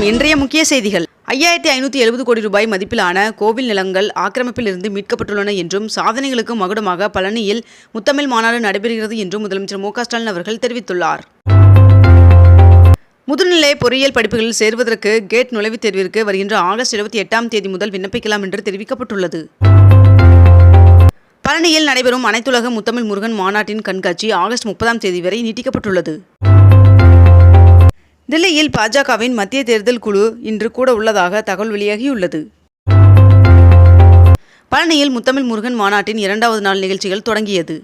வணக்கம் இன்றைய முக்கிய செய்திகள். ஐயாயிரத்தி ஐநூற்றி எழுபது கோடி ரூபாய் மதிப்பிலான கோவில் நிலங்கள் ஆக்கிரமிப்பிலிருந்து மீட்கப்பட்டுள்ளன என்றும் சாதனைகளுக்கு மகுடமாக பழனியில் முத்தமிழ் மாநாடு நடைபெறுகிறது என்றும் முதலமைச்சர் மு ஸ்டாலின் அவர்கள் தெரிவித்துள்ளார். முதுநிலை பொறியியல் படிப்புகளில் சேர்வதற்கு கேட் நுழைவுத் தேர்விற்கு வருகின்ற ஆகஸ்ட் இருபத்தி எட்டாம் தேதி முதல் விண்ணப்பிக்கலாம் என்று தெரிவிக்கப்பட்டுள்ளது. பழனியில் நடைபெறும் அனைத்துலக முத்தமிழ் முருகன் மாநாட்டின் கண்காட்சி ஆகஸ்ட் முப்பதாம் தேதி வரை நீட்டிக்கப்பட்டுள்ளது. தில்லியில் பாஜகவின் மத்திய தேர்தல் குழு இன்று கூட உள்ளதாக தகவல் வெளியாகியுள்ளது. பழனியில் முத்தமிழ் முருகன் மாநாட்டின் இரண்டாவது நாள் நிகழ்ச்சிகள் தொடங்கியது.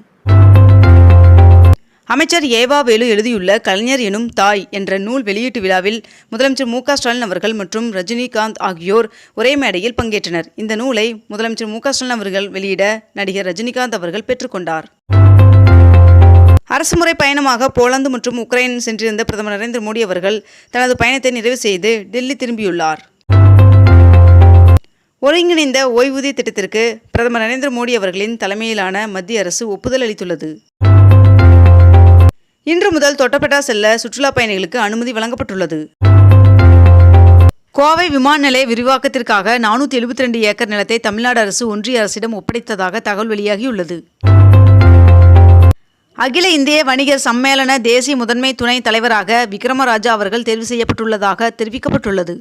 அமைச்சர் ஏவா வேலு எழுதியுள்ள கலைஞர் எனும் தாய் என்ற நூல் வெளியீட்டு விழாவில் முதலமைச்சர் மு ஸ்டாலின் அவர்கள் மற்றும் ரஜினிகாந்த் ஆகியோர் ஒரே மேடையில் பங்கேற்றனர். இந்த நூலை முதலமைச்சர் மு ஸ்டாலின் அவர்கள் வெளியிட நடிகர் ரஜினிகாந்த் அவர்கள் பெற்றுக்கொண்டார். அரசுமுறை பயணமாக போலந்து மற்றும் உக்ரைன் சென்றிருந்த பிரதமர் நரேந்திர மோடி அவர்கள் தனது பயணத்தை நிறைவு செய்து டெல்லி திரும்பியுள்ளார். ஒருங்கிணைந்த ஓய்வூதிய திட்டத்திற்கு பிரதமர் நரேந்திர மோடி அவர்களின் தலைமையிலான மத்திய அரசு ஒப்புதல் அளித்துள்ளது. இன்று முதல் தொட்டப்பட்டா செல்ல சுற்றுலா பயணிகளுக்கு அனுமதி வழங்கப்பட்டுள்ளது. கோவை விமான நிலைய விரிவாக்கத்திற்காக நானூற்றி எழுபத்தி ரெண்டு ஏக்கர் நிலத்தை தமிழ்நாடு அரசு ஒன்றிய அரசிடம் ஒப்படைத்ததாக தகவல் வெளியாகியுள்ளது. அகில இந்திய வணிகர் சம்மேளன தேசிய முதன்மை துணை தலைவராக விக்ரமராஜா அவர்கள் தேர்வு செய்யப்பட்டுள்ளதாக தெரிவிக்கப்பட்டுள்ளது.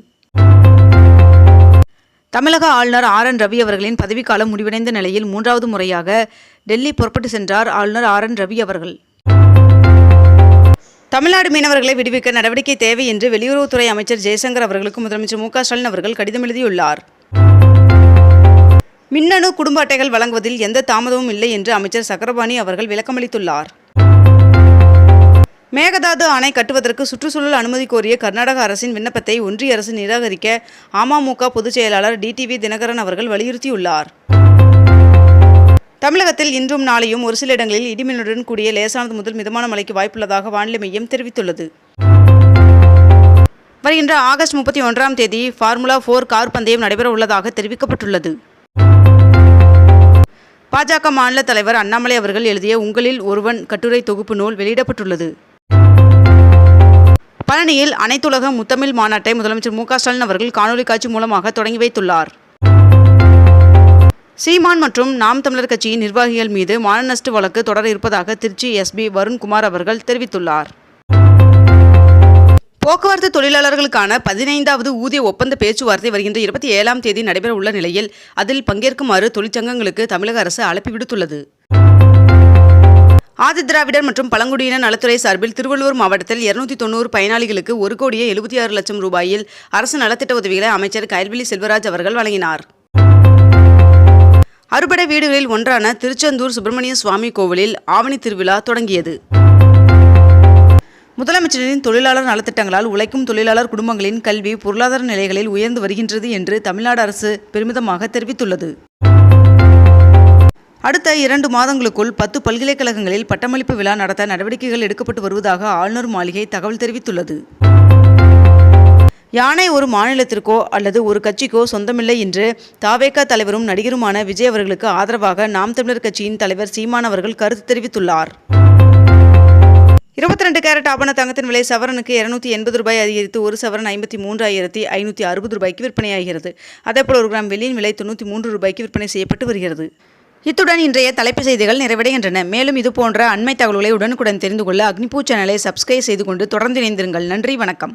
தமிழக ஆளுநர் ஆர் என் ரவி அவர்களின் பதவிக்காலம் முடிவடைந்த நிலையில் மூன்றாவது முறையாக டெல்லி புறப்பட்டு சென்றார் ஆளுநர் ஆர் என் ரவி அவர்கள். தமிழ்நாடு மீனவர்களை விடுவிக்க நடவடிக்கை தேவை என்று வெளியுறவுத்துறை அமைச்சர் ஜெய்சங்கர் அவர்களுக்கு முதலமைச்சர் மு க ஸ்டாலின் அவர்கள் கடிதம் எழுதியுள்ளார். மின்னணு குடும்ப அட்டைகள் வழங்குவதில் எந்த தாமதமும் இல்லை என்று அமைச்சர் சக்கரபாணி அவர்கள் விளக்கமளித்துள்ளார். மேகதாது அணை கட்டுவதற்கு சுற்றுச்சூழல் அனுமதி கோரிய கர்நாடக அரசின் விண்ணப்பத்தை ஒன்றிய அரசு நிராகரிக்க அமமுக பொதுச் செயலாளர் டிடிவி தினகரன் அவர்கள் வலியுறுத்தியுள்ளார். தமிழகத்தில் இன்றும் நாளையும் ஒரு சில இடங்களில் இடிமின்னுடன் கூடிய லேசானது முதல் மிதமான மழைக்கு வாய்ப்புள்ளதாக வானிலை மையம் தெரிவித்துள்ளது. வருகின்ற ஆகஸ்ட் முப்பத்தி ஒன்றாம் தேதி ஃபார்முலா ஃபோர் கார் பந்தயம் நடைபெற உள்ளதாக தெரிவிக்கப்பட்டுள்ளது. பாஜக மாநில தலைவர் அண்ணாமலை அவர்கள் எழுதிய உங்களில் ஒருவன் கட்டுரை தொகுப்பு நூல் வெளியிடப்பட்டுள்ளது. பழனியில் அனைத்துலக முத்தமிழ் மாநாட்டை முதலமைச்சர் மு ஸ்டாலின் அவர்கள் காணொலி காட்சி மூலமாக தொடங்கி வைத்துள்ளார். சீமான் மற்றும் நாம் தமிழர் கட்சியின் நிர்வாகிகள் மீது மானநஷ்ட வழக்கு தொடர இருப்பதாக திருச்சி எஸ்பி வருண்குமார் அவர்கள் தெரிவித்துள்ளார். போக்குவரத்து தொழிலாளர்களுக்கான பதினைந்தாவது ஊதிய ஒப்பந்த பேச்சுவார்த்தை வருகின்ற இருபத்தி ஏழாம் தேதி நடைபெற உள்ள நிலையில் அதில் பங்கேற்குமாறு தொழிற்சங்கங்களுக்கு தமிழக அரசு அழைப்பு விடுத்துள்ளது. ஆதிதிராவிடர் மற்றும் பழங்குடியின நலத்துறை சார்பில் திருவள்ளூர் மாவட்டத்தில் இருநூத்தி தொண்ணூறு பயனாளிகளுக்கு ஒரு கோடியே எழுபத்தி ஆறு லட்சம் ரூபாயில் அரசு நலத்திட்ட உதவிகளை அமைச்சர் கயல்விழி செல்வராஜ் அவர்கள் வழங்கினார். அறுபடை வீடுகளில் ஒன்றான திருச்செந்தூர் சுப்பிரமணிய சுவாமி கோவிலில் ஆவணி திருவிழா தொடங்கியது. முதலமைச்சரின் தொழிலாளர் நலத்திட்டங்களால் உழைக்கும் தொழிலாளர் குடும்பங்களின் கல்வி பொருளாதார நிலைகளில் உயர்ந்து வருகின்றது என்று தமிழ்நாடு அரசு பெருமிதமாக தெரிவித்துள்ளது. அடுத்த இரண்டு மாதங்களுக்குள் பத்து பல்கலைக்கழகங்களில் பட்டமளிப்பு விழா நடத்த நடவடிக்கைகள் எடுக்கப்பட்டு வருவதாக ஆளுநர் மாளிகை தகவல் தெரிவித்துள்ளது. யானை ஒரு மாநிலத்திற்கோ அல்லது ஒரு கட்சிக்கோ சொந்தமில்லை என்று தாவேகா தலைவரும் நடிகருமான விஜய் அவர்களுக்கு ஆதரவாக நாம் தமிழர் கட்சியின் தலைவர் சீமான் அவர்கள் கருத்து தெரிவித்துள்ளார். இருபத்தி ரெண்டு கேரட் ஆபண தங்கத்தின் விலை சவரனுக்கு இருநூத்தி எண்பது ரூபாய் அதிகரித்து ஒரு சவரன் ஐம்பத்தி மூன்றாயிரத்தி ஐநூற்றி அறுபது ரூபாய்க்கு விற்பனையாகிறது. அதேபோல் ஒரு கிராம் வெள்ளியின் விலை தொண்ணூற்றி மூன்று ரூபாய்க்கு விற்பனை செய்யப்பட்டு வருகிறது. இத்துடன் இன்றைய தலைப்பு செய்திகள் நிறைவடைகின்றன. மேலும் இது போன்ற அண்மை தகவல்களை உடனுக்குடன் தெரிந்து கொள்ள அக்னிபூ சேனலை சப்ஸ்கிரைப் செய்து கொண்டு தொடர்ந்து இணைந்திருங்கள். நன்றி வணக்கம்.